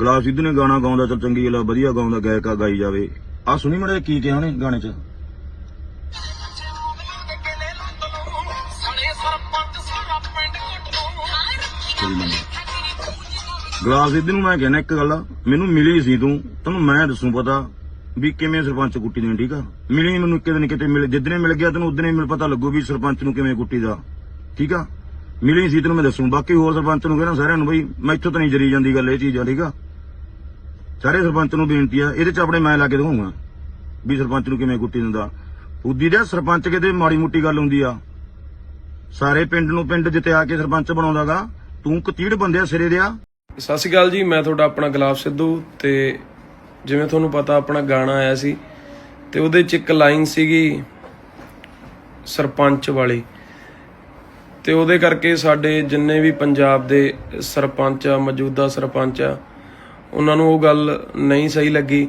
ਗਲਾਬ ਸਿੱਧੂ ਨੇ ਗਾਣਾ ਗਾਉਂਦਾ ਚਲ ਚੰਗੀ ਗੱਲ ਆ, ਵਧੀਆ ਗਾਉਂਦਾ ਗਾਇਕਾ ਗਾਈ ਜਾਵੇ। ਆ ਸੁਣੀ ਮੜੇ ਕੀ ਕਿਹਾ ਉਹਨੇ ਗਾਣੇ 'ਚ? ਤੇਰੀ ਸਿੱਧੂ ਨੂੰ ਮੈਂ ਕਹਿੰਦਾ ਇੱਕ ਗੱਲ ਮੈਨੂੰ ਮਿਲੀ ਸੀ ਤੂੰ ਤੈਨੂੰ ਮੈਂ ਦੱਸੂ ਪਤਾ ਵੀ ਕਿਵੇਂ ਸਰਪੰਚ ਕੁੱਟੀ ਦੇਣੀ ਠੀਕ ਆ? ਮਿਲੀ ਮੈਨੂੰ ਕਿਤੇ ਨਾ ਕਿਤੇ ਮਿਲ ਜਿੱਦਨੇ ਮਿਲ ਗਿਆ ਤੈਨੂੰ ਉਦਨੇ ਮੈਨੂੰ ਪਤਾ ਲੱਗੂ ਵੀ ਸਰਪੰਚ ਨੂੰ ਕਿਵੇਂ ਕੁੱਟੀ ਦਾ ਠੀਕ ਆ? ਮਿਲੀ ਸੀ ਤੈਨੂੰ ਮੈਂ ਦੱਸੂ ਬਾਕੀ ਹੋਰ ਸਰਪੰਚ ਨੂੰ ਕਹਿੰਦਾ ਸਾਰਿਆਂ ਨੂੰ ਬਈ ਮੈਂ ਇੱਥੋਂ ਤਾਂ ਨਹੀਂ ਜਰੀ ਜਾਂਦੀ ਗੱਲ ਇਹ ਚੀਜ਼ ਆ ਠੀਕ ਆ? ਸਾਰੇ ਸਰਪੰਚ ਨੂੰ ਬੇਨਤੀ ਆ, ਇਹਦੇ ਚ ਆਪਣੇ ਮੈਂ ਲਾ ਕੇ ਦਿਖਾਉਂਗਾ ਵੀ ਸਰਪੰਚ ਨੂੰ ਕਿਵੇਂ ਕੁੱਟੀ ਦਿੰਦਾ। ਉਦੀ ਦੇ ਸਰਪੰਚ ਕਿਤੇ ਮਾੜੀ ਮੁੱਟੀ ਗੱਲ ਹੁੰਦੀ ਆ। ਸਾਰੇ ਪਿੰਡ ਨੂੰ ਪਿੰਡ ਜਿੱਤੇ ਕੇ ਸਰਪੰਚ ਬਣਾਉਂਦਾਗਾ, ਤੂੰ ਕਤੀੜ ਬੰਦਿਆ ਸਿਰੇ ਦੇ ਆ। ਸਤਿ ਸ਼੍ਰੀ ਅਕਾਲ ਜੀ, ਮੈਂ ਤੁਹਾਡਾ ਆਪਣਾ ਗੁਲਾਬ ਸਿੱਧੂ ਤੇ ਜਿਵੇਂ ਤੁਹਾਨੂੰ ਪਤਾ ਆਪਣਾ ਗਾਣਾ ਆਇਆ ਸੀ ਤੇ ਉਹਦੇ ਚ ਇੱਕ ਲਾਈਨ ਸੀਗੀ ਸਰਪੰਚ ਵਾਲੀ। ਤੇ ਉਹਦੇ ਕਰਕੇ ਸਾਡੇ ਜਿੰਨੇ ਵੀ ਪੰਜਾਬ ਦੇ ਸਰਪੰਚ ਆ, ਮੌਜੂਦਾ ਸਰਪੰਚ ਆ ਉਹਨਾਂ ਨੂੰ ਉਹ ਗੱਲ ਨਹੀਂ ਸਹੀ ਲੱਗੀ।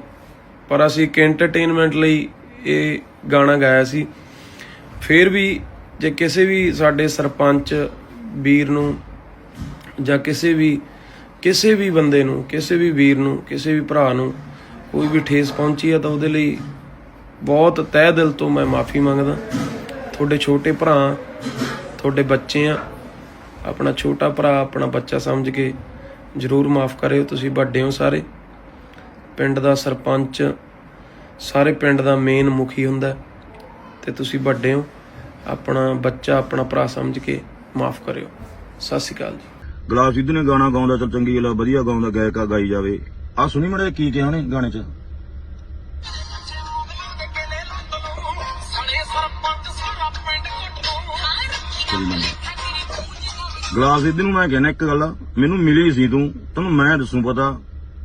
ਪਰ ਅਸੀਂ ਇੱਕ ਐਂਟਰਟੇਨਮੈਂਟ ਲਈ ਇਹ ਗਾਣਾ ਗਾਇਆ ਸੀ। ਫਿਰ ਵੀ ਜੇ ਕਿਸੇ ਵੀ ਸਾਡੇ ਸਰਪੰਚ ਵੀਰ ਨੂੰ ਜਾਂ ਕਿਸੇ ਵੀ ਕਿਸੇ ਵੀ ਬੰਦੇ ਨੂੰ, ਕਿਸੇ ਵੀ ਵੀਰ ਨੂੰ, ਕਿਸੇ ਵੀ ਭਰਾ ਨੂੰ ਕੋਈ ਵੀ ਠੇਸ ਪਹੁੰਚੀ ਆ ਤਾਂ ਉਹਦੇ ਲਈ ਬਹੁਤ ਤਹਿ ਦਿਲ ਤੋਂ ਮੈਂ ਮਾਫੀ ਮੰਗਦਾ। ਤੁਹਾਡੇ ਛੋਟੇ ਭਰਾ, ਤੁਹਾਡੇ ਬੱਚੇ ਆ, ਆਪਣਾ ਛੋਟਾ ਭਰਾ, ਆਪਣਾ ਬੱਚਾ ਸਮਝ ਕੇ ਜਰੂਰ ਮਾਫ ਕਰਿਓ ਤੁਸੀਂ ਵੱਡੇ ਹੋ ਸਾਰੇ। ਪਿੰਡ ਦਾ ਸਰਪੰਚ ਸਾਰੇ ਪਿੰਡ ਦਾ ਮੇਨ ਮੁਖੀ ਹੁੰਦਾ ਤੇ ਤੁਸੀਂ ਵੱਡੇ ਹੋ। ਆਪਣਾ ਬੱਚਾ ਆਪਣਾ ਭਰਾ ਸਮਝ ਕੇ ਮਾਫ ਕਰਿਓ। ਸਤਿ ਸ਼੍ਰੀ ਅਕਾਲ ਜੀ। ਗਲਾਬ ਸਿੱਧੂ ਨੇ ਗਾਣਾ ਗਾਉਂਦਾ ਚਲ ਚੰਗੀ ਗੱਲ ਆ, ਵਧੀਆ ਗਾਉਂਦਾ ਗਾਇਕ ਗਾਈ ਜਾਵੇ। ਆ ਸੁਣੀ ਮੜੇ ਕੀ ਕਿਹਾ ਉਹਨੇ ਗਾਣੇ 'ਚ? ਤੇਰੀ ਮੰਮੀ। ਗਲਾਬ ਸਿੱਧੂ ਨੂੰ ਮੈਂ ਕਹਿਣਾ ਇੱਕ ਗੱਲ ਮੈਨੂੰ ਮਿਲੀ ਸੀ ਤੂੰ, ਤੈਨੂੰ ਮੈਂ ਦੱਸੂ ਪਤਾ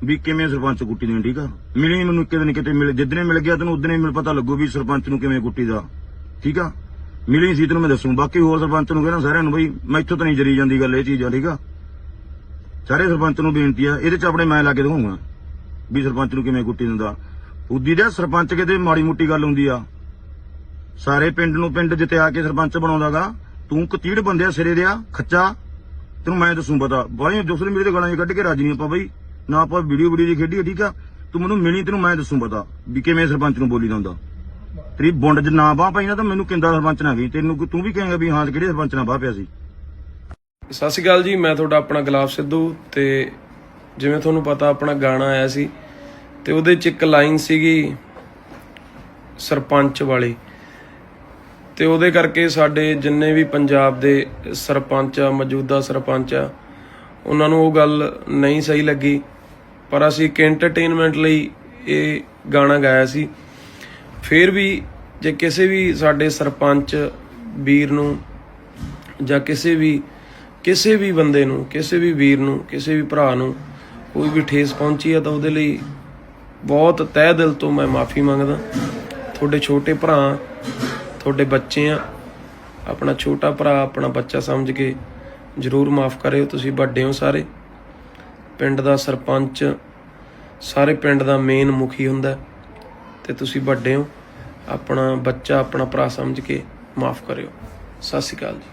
ਵੀ ਕਿਵੇਂ ਸਰਪੰਚ ਕੁੱਟੀ ਦੇਣ ਠੀਕ ਆ? ਮਿਲੀ ਮੈਨੂੰ ਕਿਤੇ ਨਾ ਕਿਤੇ, ਮਿਲ ਜਿੱਦਨੇ ਮਿਲ ਗਿਆ ਤੈਨੂੰ ਉਦਨੇ ਮਿਲ ਪਤਾ ਲੱਗੂ ਵੀ ਸਰਪੰਚ ਨੂੰ ਕਿਵੇਂ ਕੁੱਟੀ ਦਾ ਠੀਕ ਆ? ਮਿਲੀ ਸੀ ਤੈਨੂੰ ਮੈਂ ਦੱਸੂ, ਬਾਕੀ ਹੋਰ ਸਰਪੰਚ ਨੂੰ ਕਹਿੰਦਾ ਸਾਰਿਆਂ ਨੂੰ ਬਈ, ਮੈਂ ਇੱਥੋਂ ਤਾਂ ਨਹੀਂ ਜਰੀ ਜਾਂਦੀ ਗੱਲ ਇਹ ਚੀਜ਼ ਆ, ਠੀਕ ਆ? ਸਾਰੇ ਸਰਪੰਚ ਨੂੰ ਬੇਨਤੀ ਆ, ਇਹਦੇ ਚ ਆਪਣੇ ਮੈਂ ਲਾ ਕੇ ਦਿਖਾਉਂਗਾ ਵੀ ਸਰਪੰਚ ਨੂੰ ਕਿਵੇਂ ਕੁੱਟੀ ਦਿੰਦਾ। ਉਦੀ ਦੇ ਸਰਪੰਚ ਕਿਤੇ ਮਾੜੀ ਮੁੱਟੀ ਗੱਲ ਹੁੰਦੀ ਆ, ਸਾਰੇ ਪਿੰਡ ਨੂੰ ਪਿੰਡ ਜਿੱਤੇ ਕੇ ਸਰਪੰਚ ਬਣਾਉਂਦਾਗਾ ਤੂੰ ਕਤੀੜ ਬੰਦਿਆ ਸਿਰੇ ਦੇ ਖੱਚਾ। ਤੈਨੂੰ ਮੈਂ ਦੱਸੂ ਪਤਾ। ਬਾਈ ਦੂਸਰੇ ਮੇਰੇ ਤੇ ਗਾਲਾਂ 'ਚ ਕੱਢ ਕੇ ਰਾਜੀ ਨਹੀਂ ਆਪਾਂ ਬਈ। ਨਾ ਆਪਾਂ ਵੀਡੀਓ ਵੀਡੀਓ ਦੀ ਖੇਡੀ ਠੀਕ ਆ? ਤੂੰ ਮੈਨੂੰ ਮਿਲੀ, ਤੈਨੂੰ ਮੈਂ ਦੱਸੂ ਪਤਾ ਵੀ ਕਿਵੇਂ ਸਰਪੰਚ ਨੂੰ ਬੋਲੀ ਦਾ ਤੇਰੀ ਬੁੰਡ 'ਚ ਨਾ ਬਾਹ ਪਈ ਨਾ ਤਾਂ ਮੈਨੂੰ ਕਿੰਦਾ ਸਰਪੰਚ ਨਾ ਗਈ ਤੈਨੂੰ ਤੂੰ ਵੀ ਕਹੇਂਗਾ ਵੀ ਹਾਂ, ਕਿਹੜੇ ਸਰਪੰਚ ਨਾਲ ਬਾਹ ਪਿਆ ਸੀ? ਸਤਿ ਸ਼੍ਰੀ ਅਕਾਲ ਜੀ, ਮੈਂ ਤੁਹਾਡਾ ਆਪਣਾ ਗੁਲਾਬ ਸਿੱਧੂ ਤੇ ਜਿਵੇਂ ਤੁਹਾਨੂੰ ਪਤਾ ਆਪਣਾ ਗਾਣਾ ਆਇਆ ਸੀ ਤੇ ਉਹਦੇ ਚ ਇੱਕ ਲਾਈਨ ਸੀਗੀ ਸਰਪੰਚ ਵਾਲੀ। ਤੇ ਉਹਦੇ ਕਰਕੇ ਸਾਡੇ ਜਿੰਨੇ ਵੀ ਪੰਜਾਬ ਦੇ ਸਰਪੰਚ ਆ, ਮੌਜੂਦਾ ਸਰਪੰਚ ਆ, ਉਹਨਾਂ ਨੂੰ ਉਹ ਗੱਲ ਨਹੀਂ ਸਹੀ ਲੱਗੀ। ਪਰ ਅਸੀਂ ਇੱਕ ਐਂਟਰਟੇਨਮੈਂਟ ਲਈ ਇਹ ਗਾਣਾ ਗਾਇਆ ਸੀ। ਫਿਰ ਵੀ ਜੇ ਕਿਸੇ ਵੀ ਸਾਡੇ ਸਰਪੰਚ ਵੀਰ ਨੂੰ ਜਾਂ ਕਿਸੇ ਵੀ ਕਿਸੇ ਵੀ ਬੰਦੇ ਨੂੰ, ਕਿਸੇ ਵੀ ਵੀਰ ਨੂੰ, ਕਿਸੇ ਵੀ ਭਰਾ ਨੂੰ ਕੋਈ ਵੀ ਠੇਸ ਪਹੁੰਚੀ ਆ ਤਾਂ ਉਹਦੇ ਲਈ ਬਹੁਤ ਤਹਿ ਦਿਲ ਤੋਂ ਮੈਂ ਮਾਫੀ ਮੰਗਦਾ। ਤੁਹਾਡੇ ਛੋਟੇ ਭਰਾ ਤੁਹਾਡੇ ਬੱਚੇ ਆ, ਆਪਣਾ ਛੋਟਾ ਭਰਾ, ਆਪਣਾ ਬੱਚਾ ਸਮਝ ਕੇ ਜਰੂਰ ਮਾਫ ਕਰਿਓ, ਤੁਸੀਂ ਵੱਡੇ ਹੋ ਸਾਰੇ। ਪਿੰਡ ਦਾ ਸਰਪੰਚ, ਸਾਰੇ ਪਿੰਡ ਦਾ ਮੇਨ ਮੁਖੀ ਹੁੰਦਾ ਹੈ ਤੇ ਤੁਸੀਂ ਵੱਡੇ ਹੋ। ਆਪਣਾ ਬੱਚਾ, ਆਪਣਾ ਭਰਾ ਸਮਝ ਕੇ ਮਾਫ ਕਰਿਓ। ਸਤਿ ਸ਼੍ਰੀ ਅਕਾਲ ਜੀ।